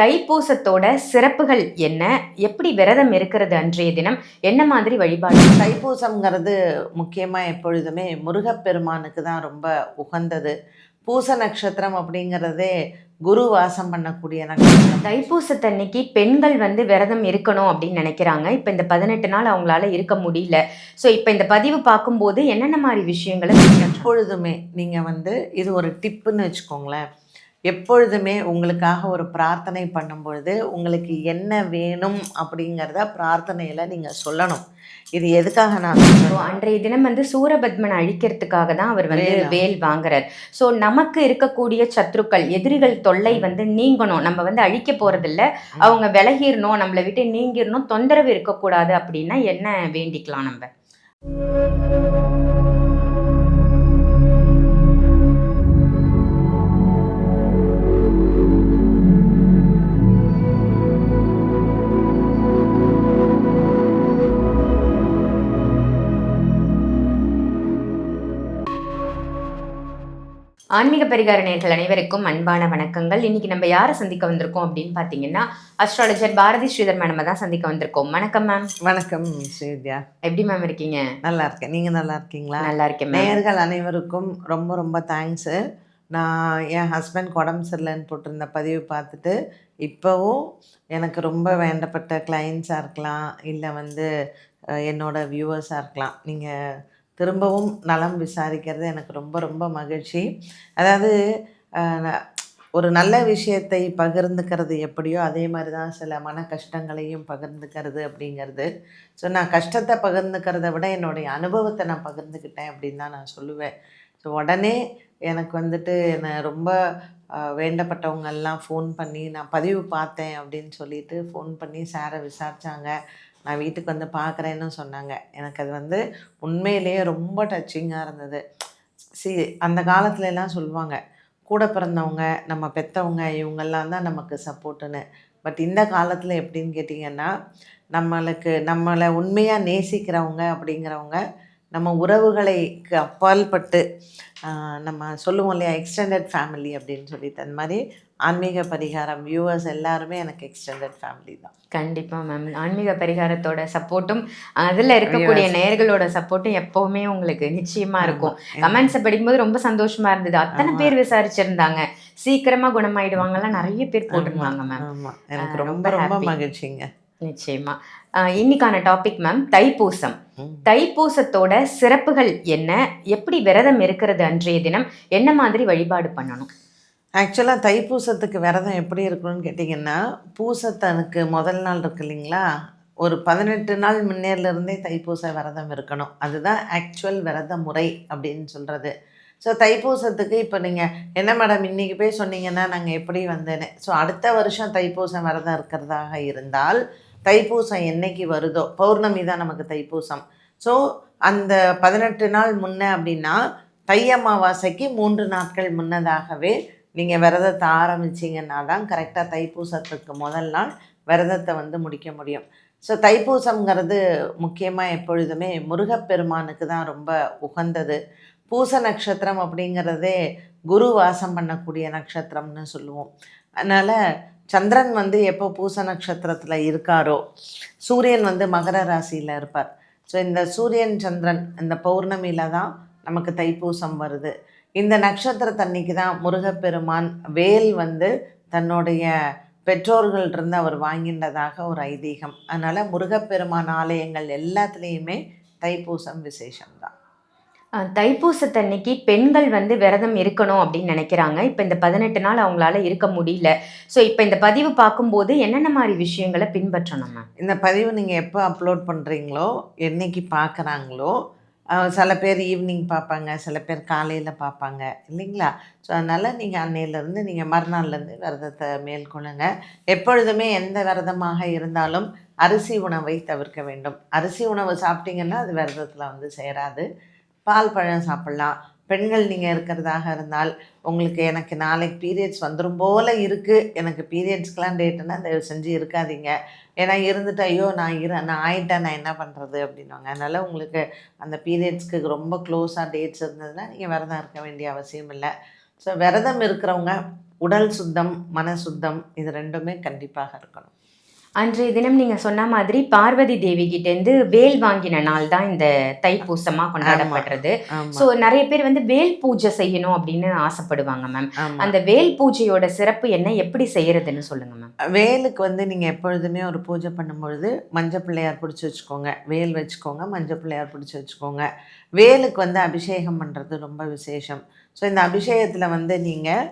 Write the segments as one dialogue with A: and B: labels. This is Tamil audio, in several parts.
A: தைப்பூசத்தோட சிறப்புகள் என்ன? எப்படி விரதம் இருக்கிறது அன்றைய தினம்? என்ன மாதிரி வழிபாடு?
B: தைப்பூசம்ங்கிறது முக்கியமாக எப்பொழுதுமே முருகப்பெருமானுக்கு தான் ரொம்ப உகந்தது. பூச நட்சத்திரம் அப்படிங்கிறதே குரு வாசம் பண்ணக்கூடிய நட்சத்திரம்.
A: தைப்பூசத்தன்னைக்கு பெண்கள் வந்து விரதம் இருக்கணும் அப்படின்னு நினைக்கிறாங்க. இப்போ இந்த பதினெட்டு நாள் அவங்களால இருக்க முடியல. ஸோ இப்போ இந்த பதிவு பார்க்கும்போது என்னென்ன மாதிரி விஷயங்களை?
B: எப்பொழுதுமே நீங்கள் வந்து இது ஒரு டிப்புன்னு வச்சுக்கோங்களேன். எப்பொழுதுமே உங்களுக்காக ஒரு பிரார்த்தனை பண்ணும்பொழுது உங்களுக்கு என்ன வேணும் அப்படிங்கிறத பிரார்த்தனையில் நீங்கள் சொல்லணும். இது எதுக்காக நான்
A: அன்றைய தினம் வந்து சூரபத்மனை அழிக்கிறதுக்காக தான் அவர் வந்து
B: வேலா.
A: வேல் வாங்குறார். ஸோ நமக்கு இருக்கக்கூடிய சத்ருக்கள் எதிரிகள் தொல்லை வந்து நீங்கணும். நம்ம வந்து அழிக்க போறதில்ல. அவங்க விலகிடணும் நம்மளை விட்டு நீங்கிடணும் தொந்தரவு இருக்கக்கூடாது அப்படின்னா என்ன வேண்டிக்கலாம் நம்ம? ஆன்மீக பரிகார நேர்கள் அனைவருக்கும் அன்பான வணக்கங்கள். இன்னைக்கு நம்ம யாரை சந்திக்க வந்திருக்கோம் அப்படின்னு பார்த்தீங்கன்னா அஸ்ட்ராலஜர் பாரதி ஸ்ரீதர் மேம் தான் சந்திக்க வந்திருக்கோம். வணக்கம் மேம்
B: வணக்கம் ஸ்ரீவித்யா.
A: எப்படி மேம் இருக்கீங்க?
B: நல்லா இருக்கேன். நீங்கள் நல்லா இருக்கீங்களா?
A: நல்லா இருக்கேன் மேம்
B: நேயர்கள் அனைவருக்கும் ரொம்ப ரொம்ப தேங்க்ஸு நான் என் ஹஸ்பண்ட் உடம்பு சரியில்லைன்னு போட்டிருந்த பதிவு பார்த்துட்டு இப்போவும் எனக்கு ரொம்ப வேண்டப்பட்ட கிளைண்ட்ஸாக இருக்கலாம். இல்லை வந்து அஹ், என்னோட வியூவர்ஸாக இருக்கலாம். நீங்கள் திரும்பவும் நலம் விசாரிக்கிறது எனக்கு ரொம்ப ரொம்ப மகிழ்ச்சி. அதாவது ஒரு நல்ல விஷயத்தை பகிர்ந்துக்கிறது எப்படியோ அதே மாதிரி தான் சில மன கஷ்டங்களையும் பகிர்ந்துக்கிறது அப்படிங்கிறது. ஸோ நான் கஷ்டத்தை பகிர்ந்துக்கிறத விட என்னுடைய அனுபவத்தை நான் பகிர்ந்துக்கிட்டேன் அப்படின்னு தான் நான் சொல்லுவேன். ஸோ உடனே எனக்கு வந்துட்டு என்னை ரொம்ப வேண்டப்பட்டவங்கள்லாம் ஃபோன் பண்ணி நான் பதிவு பார்த்தேன் அப்படின்னு சொல்லிட்டு ஃபோன் பண்ணி சாரை விசாரித்தாங்க நான் வீட்டுக்கு வந்து பார்க்குறேன்னு சொன்னாங்க. எனக்கு அது வந்து உண்மையிலேயே ரொம்ப டச்சிங்காக இருந்தது. சி அந்த காலத்துல எல்லாம் சொல்லுவாங்க கூட பிறந்தவங்க நம்ம பெற்றவங்க இவங்கெல்லாம் தான் நமக்கு சப்போர்ட்டுன்னு பட் இந்த காலத்தில் எப்படின்னு கேட்டிங்கன்னா நம்மளுக்கு நம்மளை உண்மையாக நேசிக்கிறவங்க அப்படிங்கிறவங்க நம்ம உறவுகளுக்கு அப்பால்பட்டு ஆஹ், நம்ம சொல்லுவோம் இல்லையா எக்ஸ்டெண்டட் ஃபேமிலி அப்படின்னு சொல்லிட்டு. அந்த மாதிரி ஆன்மீக பரிகாரம் வியூவர்ஸ் எல்லாருமே எனக்கு எக்ஸ்டெண்டட் ஃபேமிலி தான்.
A: கண்டிப்பா மேம் ஆன்மீக பரிகாரத்தோட சப்போர்ட்டும் அதுல இருக்கக்கூடிய நேயர்களோட சப்போர்ட்டும் எப்பவுமே உங்களுக்கு நிச்சயமா இருக்கும். கமெண்ட்ஸை படிக்கும்போது ரொம்ப சந்தோஷமா இருந்தது. அத்தனை. பேர் விசாரிச்சிருந்தாங்க. சீக்கிரமா குணமாயிடுவாங்கலாம் நிறைய பேர் போட்டிருந்தாங்க மேம்
B: ஆமாம் எனக்கு ரொம்ப
A: ரொம்ப.
B: மகிழ்ச்சிங்க.
A: நிச்சயமா. ஆஹ் இன்னைக்கான டாபிக் மேம் தைப்பூசம். தைப்பூசத்தோட சிறப்புகள் என்ன? எப்படி விரதம் இருக்கிறது அன்றைய தினம்? என்ன மாதிரி வழிபாடு பண்ணணும்?
B: ஆக்சுவலாக தைப்பூசத்துக்கு விரதம் எப்படி இருக்கணும்னு கேட்டிங்கன்னா பூசத்தனுக்கு முதல் நாள் இருக்கு இல்லைங்களா? ஒரு பதினெட்டு நாள் முன்னேறிலிருந்தே தைப்பூச விரதம் இருக்கணும். அதுதான் ஆக்சுவல் விரத முறை அப்படின்னு சொல்கிறது ஸோ தைப்பூசத்துக்கு இப்போ நீங்கள் என்ன மேடம் இன்றைக்கி போய் சொன்னீங்கன்னா நாங்கள் எப்படி வந்தேன்னு. ஸோ அடுத்த வருஷம் தைப்பூசம் விரதம் இருக்கிறதாக இருந்தால் தைப்பூசம் என்னைக்கு வருதோ பௌர்ணமி தான் நமக்கு தைப்பூசம். ஸோ அந்த பதினெட்டு நாள் முன்ன அப்படின்னா தை அமாவாசைக்கு மூன்று நாட்கள் முன்னதாகவே நீங்கள் விரதத்தை ஆரம்பிச்சிங்கன்னா தான் கரெக்டாக தைப்பூசத்துக்கு முதல் நாள் விரதத்தை வந்து முடிக்க முடியும். ஸோ தைப்பூசம்ங்கிறது முக்கியமாக எப்பொழுதுமே முருகப்பெருமானுக்கு தான் ரொம்ப உகந்தது. பூச நட்சத்திரம் அப்படிங்கிறதே குரு வாசம் பண்ணக்கூடிய நட்சத்திரம்னு சொல்லுவோம். அதனால் சந்திரன் வந்து எப்போ பூச நட்சத்திரத்தில் இருக்காரோ சூரியன் வந்து மகர ராசியில் இருப்பார். ஸோ இந்த சூரியன் சந்திரன் இந்த பௌர்ணமியில் தான் நமக்கு தைப்பூசம் வருது. இந்த நட்சத்திரத்தன்னைக்கு தான் முருகப்பெருமான் வேல் வந்து தன்னுடைய பெற்றோர்கள்ட்டிருந்து அவர் வாங்கின்றதாக ஒரு ஐதீகம். அதனால் முருகப்பெருமான் ஆலயங்கள் எல்லாத்துலேயுமே தைப்பூசம் விசேஷம்தான்.
A: தைப்பூசத்தன்னைக்கு பெண்கள் வந்து விரதம் இருக்கணும் அப்படின்னு நினைக்கிறாங்க. இப்போ இந்த பதினெட்டு நாள் அவங்களால இருக்க முடியல. ஸோ இப்போ இந்த பதிவு பார்க்கும்போது என்னென்ன மாதிரி விஷயங்களை பின்பற்றணும் மேம்
B: இந்த பதிவு நீங்கள் எப்போ அப்லோட் பண்ணுறீங்களோ என்னைக்கு பார்க்குறாங்களோ சில பேர் ஈவினிங் பார்ப்பாங்க சில பேர் காலையில் பார்ப்பாங்க இல்லைங்களா? ஸோ அதனால் நீங்கள் அன்னையிலேருந்து நீங்கள் மறுநாள்லேருந்து விரதத்தை மேற்கொள்ளுங்க. எப்பொழுதுமே எந்த விரதமாக இருந்தாலும் அரிசி உணவை தவிர்க்க வேண்டும். அரிசி உணவு சாப்பிட்டீங்கன்னா அது விரதத்தில் வந்து சேராது. பால் பழம் சாப்பிட்லாம். பெண்கள் நீங்கள் இருக்கிறதாக இருந்தால் உங்களுக்கு எனக்கு நாளைக்கு பீரியட்ஸ் வந்துடும் போல் இருக்குது எனக்கு பீரியட்ஸ்க்கெலாம் டேட்டுன்னா தயவு செஞ்சு இருக்காதீங்க. ஏன்னா இருந்துட்டு ஐயோ நான் இரு நான் ஆயிட்டேன் நான் என்ன பண்ணுறது அப்படின்வாங்க அதனால் உங்களுக்கு அந்த பீரியட்ஸ்க்கு ரொம்ப க்ளோஸாக டேட்ஸ் இருந்ததுன்னா நீங்கள் விரதம் இருக்க வேண்டிய அவசியம் இல்லை. ஸோ விரதம் இருக்கிறவங்க உடல் சுத்தம் மன சுத்தம் இது ரெண்டுமே கண்டிப்பாக இருக்கணும்.
A: அன்றைய தினம் நீங்க சொன்ன மாதிரி பார்வதி தேவி கிட்ட இருந்து வேல் வாங்கின நாள் தான் இந்த தைப்பூசமா கொண்டாடப்படுறது. சோ நிறைய பேர் வந்து வேல் பூஜை செய்யணும் அப்படின்னு ஆசைப்படுவாங்க மேம் அந்த வேல் பூஜையோட சிறப்பு என்ன எப்படி செய்யறதுன்னு சொல்லுங்க மேம்
B: வேலுக்கு வந்து நீங்கள் எப்பொழுதுமே ஒரு பூஜை பண்ணும்பொழுது மஞ்சள் பிள்ளையார் பிடிச்சி வச்சுக்கோங்க. வேல் வச்சுக்கோங்க மஞ்சள் பிள்ளையார் பிடிச்சி வச்சுக்கோங்க. வேலுக்கு வந்து அபிஷேகம் பண்ணுறது ரொம்ப விசேஷம். ஸோ இந்த அபிஷேகத்தில் வந்து நீங்கள்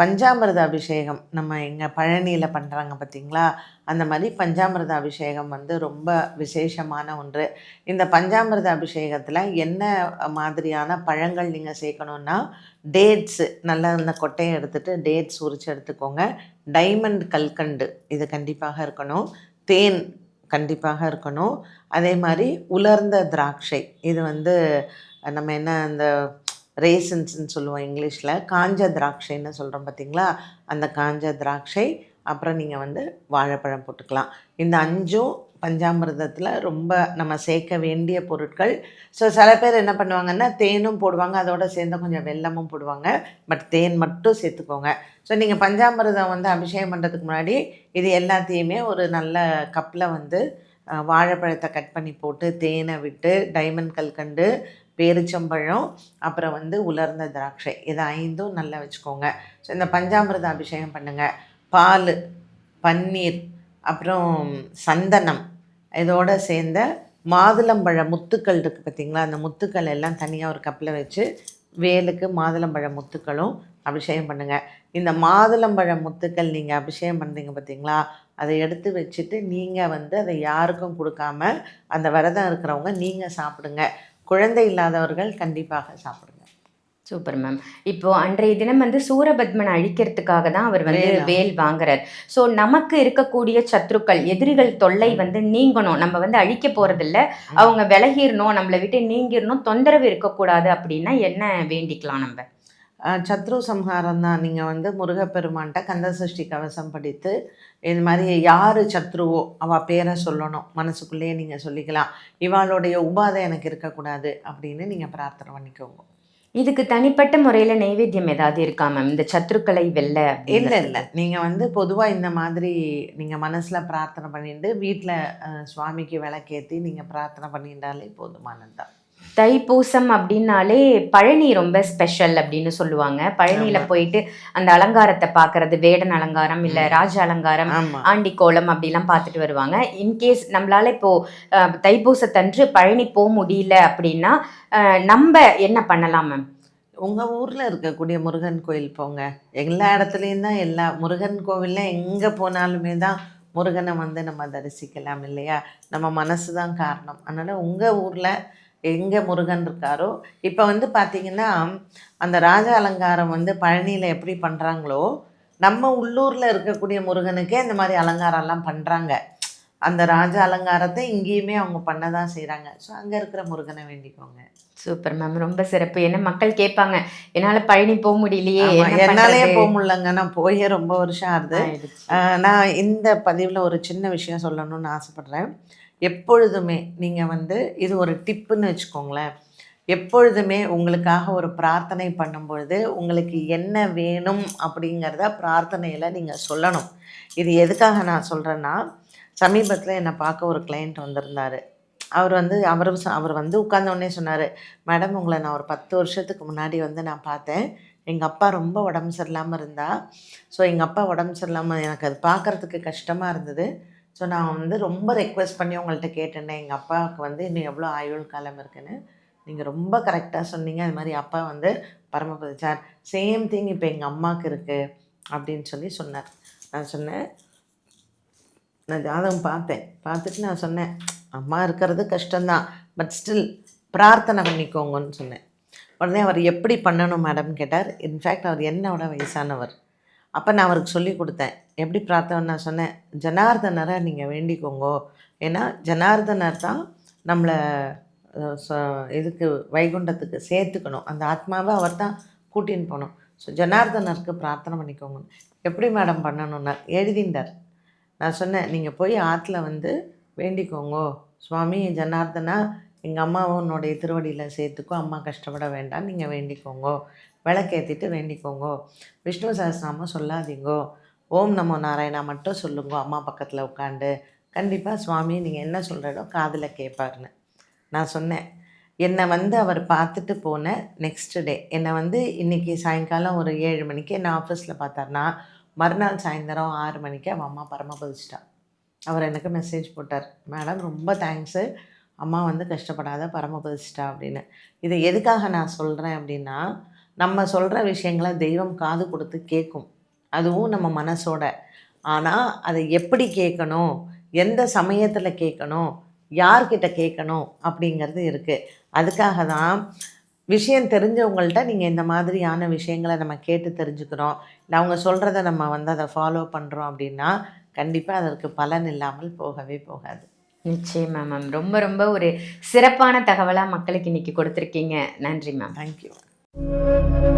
B: பஞ்சாமிரத அபிஷேகம் நம்ம எங்கள் பழனியில் பண்ணுறாங்க பார்த்தீங்களா அந்த மாதிரி பஞ்சாமிரத அபிஷேகம் வந்து ரொம்ப விசேஷமான ஒன்று. இந்த பஞ்சாமிரத அபிஷேகத்தில் என்ன மாதிரியான பழங்கள் நீங்கள் சேர்க்கணுன்னா டேட்ஸு நல்லா அந்த கொட்டையை எடுத்துகிட்டு டேட்ஸ் உரிச்சு எடுத்துக்கோங்க. டைமண்ட் கல்கண்டு இது கண்டிப்பாக இருக்கணும். தேன் கண்டிப்பாக இருக்கணும். அதே மாதிரி உலர்ந்த திராட்சை இது வந்து நம்ம என்ன அந்த ரேசன்ஸ்ன்னு சொல்லுவோம் இங்கிலீஷில். காஞ்ச திராட்சைன்னு சொல்கிறோம் பார்த்தீங்களா அந்த காஞ்ச திராட்சை. அப்புறம் நீங்கள் வந்து வாழைப்பழம் போட்டுக்கலாம். இந்த அஞ்சும் பஞ்சாமிர்தத்தில் ரொம்ப நம்ம சேர்க்க வேண்டிய பொருட்கள். ஸோ சில பேர் என்ன பண்ணுவாங்கன்னா தேனும் போடுவாங்க. அதோட சேர்ந்து கொஞ்சம் வெல்லமும் போடுவாங்க. பட் தேன் மட்டும் சேர்த்துக்கோங்க. ஸோ நீங்கள் பஞ்சாமிர்தம் வந்து அபிஷேகம் பண்ணுறதுக்கு முன்னாடி இது எல்லாத்தையுமே ஒரு நல்ல கப்பில் வந்து வாழைப்பழத்தை கட் பண்ணி போட்டு தேனை விட்டு டைமண்ட் கல்கண்டு பேரிச்சம்பழம் அப்புறம் வந்து உலர்ந்த திராட்சை. இது ஐந்தும் நல்லா வச்சுக்கோங்க. ஸோ இந்த பஞ்சாமிரத அபிஷேகம் பண்ணுங்கள் பால் பன்னீர் அப்புறம் சந்தனம் இதோட சேர்ந்த மாதுளம்பழ முத்துக்கள் இருக்குது பார்த்தீங்களா? அந்த முத்துக்கள் எல்லாம் தனியாக ஒரு கப்பில் வச்சு வேலுக்கு மாதுளம்பழ முத்துக்களும் அபிஷேகம் பண்ணுங்கள் இந்த மாதுளம்பழ முத்துக்கள் நீங்கள் அபிஷேகம் பண்ணுறீங்க பார்த்தீங்களா? அதை எடுத்து வச்சுட்டு நீங்கள் வந்து அதை யாருக்கும் கொடுக்காம அந்த விரதம் இருக்கிறவங்க நீங்கள் சாப்பிடுங்க. குழந்தை இல்லாதவர்கள் கண்டிப்பாக சாப்பிடுங்க.
A: Super ma'am. இப்போ அன்றைய தினம் வந்து சூரபத்மனை அழிக்கிறதுக்காக தான் அவர் வந்து
B: வேலா.
A: வாங்குறார். ஸோ நமக்கு இருக்கக்கூடிய சத்ருக்கள் எதிரிகள் தொல்லை வந்து நீங்கணும். நம்ம வந்து அழிக்க போறதில்ல. அவங்க விலகிடணும் நம்மளை விட்டு நீங்கிடணும் தொந்தரவு இருக்கக்கூடாது அப்படின்னா என்ன வேண்டிக்கலாம் நம்ம?
B: சத்ரு சம்ஹாரம் தான். நீங்கள் வந்து முருகப்பெருமான்கிட்ட கந்த சஷ்டி கவசம் படித்து இது மாதிரி யார் சத்ருவோ அவள் பேரை சொல்லணும். மனசுக்குள்ளேயே நீங்கள் சொல்லிக்கலாம். இவாளுடைய உபாதை எனக்கு இருக்கக்கூடாது அப்படின்னு நீங்கள் பிரார்த்தனை பண்ணிக்கோங்க.
A: இதுக்கு தனிப்பட்ட முறையில நைவேத்தியம் ஏதாவது இருக்கா மேம் இந்த சத்ருக்களை வெல்ல
B: இல்லை? இல்லை. நீங்கள் வந்து பொதுவாக இந்த மாதிரி நீங்கள் மனசில் பிரார்த்தனை பண்ணிட்டு வீட்டில் சுவாமிக்கு விளக்கேற்றி நீங்கள் பிரார்த்தனை பண்ணிட்டாலே போதுமானது தான்
A: தைப்பூசம் அப்படின்னாலே பழனி ரொம்ப ஸ்பெஷல் அப்படின்னு சொல்லுவாங்க. பழனியில. போயிட்டு அந்த அலங்காரத்தை பார்க்கறது வேடன் அலங்காரம் இல்ல ராஜ அலங்காரம் ஆண்டி கோலம் அப்படிலாம் பார்த்துட்டு வருவாங்க. இன்கேஸ் நம்மளால இப்போ தைப்பூசத்தன்று பழனி போக முடியல அப்படின்னா நம்ம என்ன பண்ணலாம் மேம்
B: உங்கள் ஊரில் இருக்கக்கூடிய முருகன் கோயில் போங்க. எல்லா இடத்துலையும் தான் எல்லா முருகன் கோவிலில் எங்கே போனாலுமே தான் முருகனை வந்து நம்ம தரிசிக்கலாம் இல்லையா? நம்ம மனசு தான் காரணம். அதனால் உங்கள் ஊரில் எங்கே முருகன் இருக்காரோ இப்போ வந்து பார்த்திங்கன்னா அந்த ராஜ அலங்காரம் வந்து பழனியில் எப்படி பண்ணுறாங்களோ நம்ம உள்ளூரில் இருக்கக்கூடிய முருகனுக்கே இந்த மாதிரி அலங்காரம்லாம் பண்ணுறாங்க அந்த ராஜ அலங்காரத்தை இங்கேயுமே அவங்க பண்ண தான் செய்கிறாங்க ஸோ அங்கே இருக்கிற முருகனை வேண்டிக்கோங்க.
A: சூப்பர் மேம் ரொம்ப சிறப்பு. ஏன்னா மக்கள் கேட்பாங்க என்னால பழனி போக முடியலையே
B: ஆமா,
A: என்ன
B: என்னாலே
A: பண்றது?
B: போக முடியலங்க. நான் போயே ரொம்ப வருஷம் ஆகுது. நான் இந்த பதிவில் ஒரு சின்ன விஷயம் சொல்லணும்னு ஆசைப்பட்றேன். எப்பொழுதுமே நீங்கள் வந்து இது ஒரு டிப்புன்னு வச்சுக்கோங்களேன். எப்பொழுதுமே உங்களுக்காக ஒரு பிரார்த்தனை பண்ணும்பொழுது உங்களுக்கு என்ன வேணும் அப்படிங்கிறத பிரார்த்தனையில் நீங்கள் சொல்லணும். இது எதுக்காக நான் சொல்கிறேன்னா சமீபத்தில் என்னை பார்க்க ஒரு கிளைண்ட் வந்திருந்தார். அவர் வந்து அவர் அவர் வந்து உட்காந்தோடனே சொன்னார் மேடம் உங்களை நான் ஒரு பத்து வருஷத்துக்கு முன்னாடி வந்து நான் பார்த்தேன். எங்கள் அப்பா ரொம்ப உடம்பு சரியில்லாமல் இருந்தா. ஸோ எங்கள் அப்பா உடம்பு சரியில்லாமல் எனக்கு அது பார்க்குறதுக்கு கஷ்டமாக இருந்தது. ஸோ நான் வந்து ரொம்ப ரெக்வெஸ்ட் பண்ணி உங்கள்கிட்ட கேட்டேன் எங்கள் அப்பாவுக்கு வந்து இன்னும் எவ்வளோ ஆயுள் காலம் இருக்குன்னு. நீங்கள் ரொம்ப கரெக்டாக சொன்னீங்க. அது மாதிரி அப்பா வந்து பரமபதி சார் சேம் திங் இப்போ எங்கள் அம்மாவுக்கு இருக்குது அப்படின்னு சொல்லி சொன்னார். நான் சொன்னேன் நான் ஜாதகம் பார்த்தேன். பார்த்துட்டு நான் சொன்னேன் அம்மா இருக்கிறது கஷ்டம்தான். பட் ஸ்டில் பிரார்த்தனை பண்ணிக்கோங்கன்னு சொன்னேன். உடனே அவர் எப்படி பண்ணணும் மேடம் கேட்டார். இன்ஃபேக்ட் அவர் என்னோட வயசானவர். அப்போ நான் அவருக்கு சொல்லி கொடுத்தேன். எப்படி பிரார்த்தனை நான் சொன்னேன். ஜனார்தனரை நீங்கள் வேண்டிக்கோங்கோ. ஏன்னா ஜனார்தனர் தான் நம்மளை ச- இதுக்கு வைகுண்டத்துக்கு சேர்த்துக்கணும். அந்த ஆத்மாவை அவர் தான் கூட்டின்னு போகணும். ஸோ ஜனார்தனருக்கு பிரார்த்தனை பண்ணிக்கோங்க. எப்படி மேடம் பண்ணணும்னா எழுதிண்டார். நான் சொன்னேன் நீங்கள் போய் ஆற்றுல வந்து வேண்டிக்கோங்கோ. சுவாமி ஜனார்தனா எங்கள் அம்மாவும் உன்னுடைய திருவடியில் சேர்த்துக்கோ. அம்மா கஷ்டப்பட வேண்டாம். நீங்கள் வேண்டிக்கோங்கோ. விளக்கேற்றிட்டு வேண்டிக்கோங்க. விஷ்ணு சஹஸ்ரநாமம் சொல்லாதீங்கோ. ஓம் நமோ நாராயணா மட்டும் சொல்லுங்க அம்மா பக்கத்தில் உட்காந்து கண்டிப்பாக சுவாமி நீங்கள் என்ன சொல்கிறதோ காதில் கேட்பாருன்னு நான் சொன்னேன். என்னை வந்து அவர் பார்த்துட்டு போன நெக்ஸ்ட் டே என்னை வந்து இன்றைக்கி சாயங்காலம் ஒரு ஏழு மணிக்கு என்ன ஆஃபீஸில் பார்த்தாருன்னா மறுநாள் சாயந்தரம் ஆறு மணிக்கு அவன் அம்மா பரமபதிச்சிட்டா அவர் எனக்கு மெசேஜ் போட்டார். மேடம் ரொம்ப தேங்க்ஸு அம்மா வந்து கஷ்டப்படாத பரமபதிச்சிட்டா அப்படின்னு. இதை எதுக்காக நான் சொல்கிறேன் அப்படின்னா நம்ம சொல்கிற விஷயங்களை தெய்வம் காது கொடுத்து கேட்கும் அதுவும் நம்ம மனசோட. ஆனால் அதை எப்படி கேட்கணும்? எந்த சமயத்தில் கேட்கணும்? யார்கிட்ட கேட்கணும்? அப்படிங்கிறது இருக்குது அதுக்காக தான் விஷயம் தெரிஞ்சவங்கள்ட்ட நீங்கள் இந்த மாதிரியான விஷயங்களை நம்ம கேட்டு தெரிஞ்சுக்கிறோம். இல்லை அவங்க சொல்கிறத நம்ம வந்து அதை ஃபாலோ பண்ணுறோம் அப்படின்னா கண்டிப்பாக அதற்கு பலன் இல்லாமல் போகவே போகாது.
A: நிச்சயமா மேம் ரொம்ப ரொம்ப ஒரு சிறப்பான தகவலாக மக்களுக்கு இன்னைக்கு கொடுத்துருக்கீங்க. நன்றி மேம்
B: தேங்க்யூ Música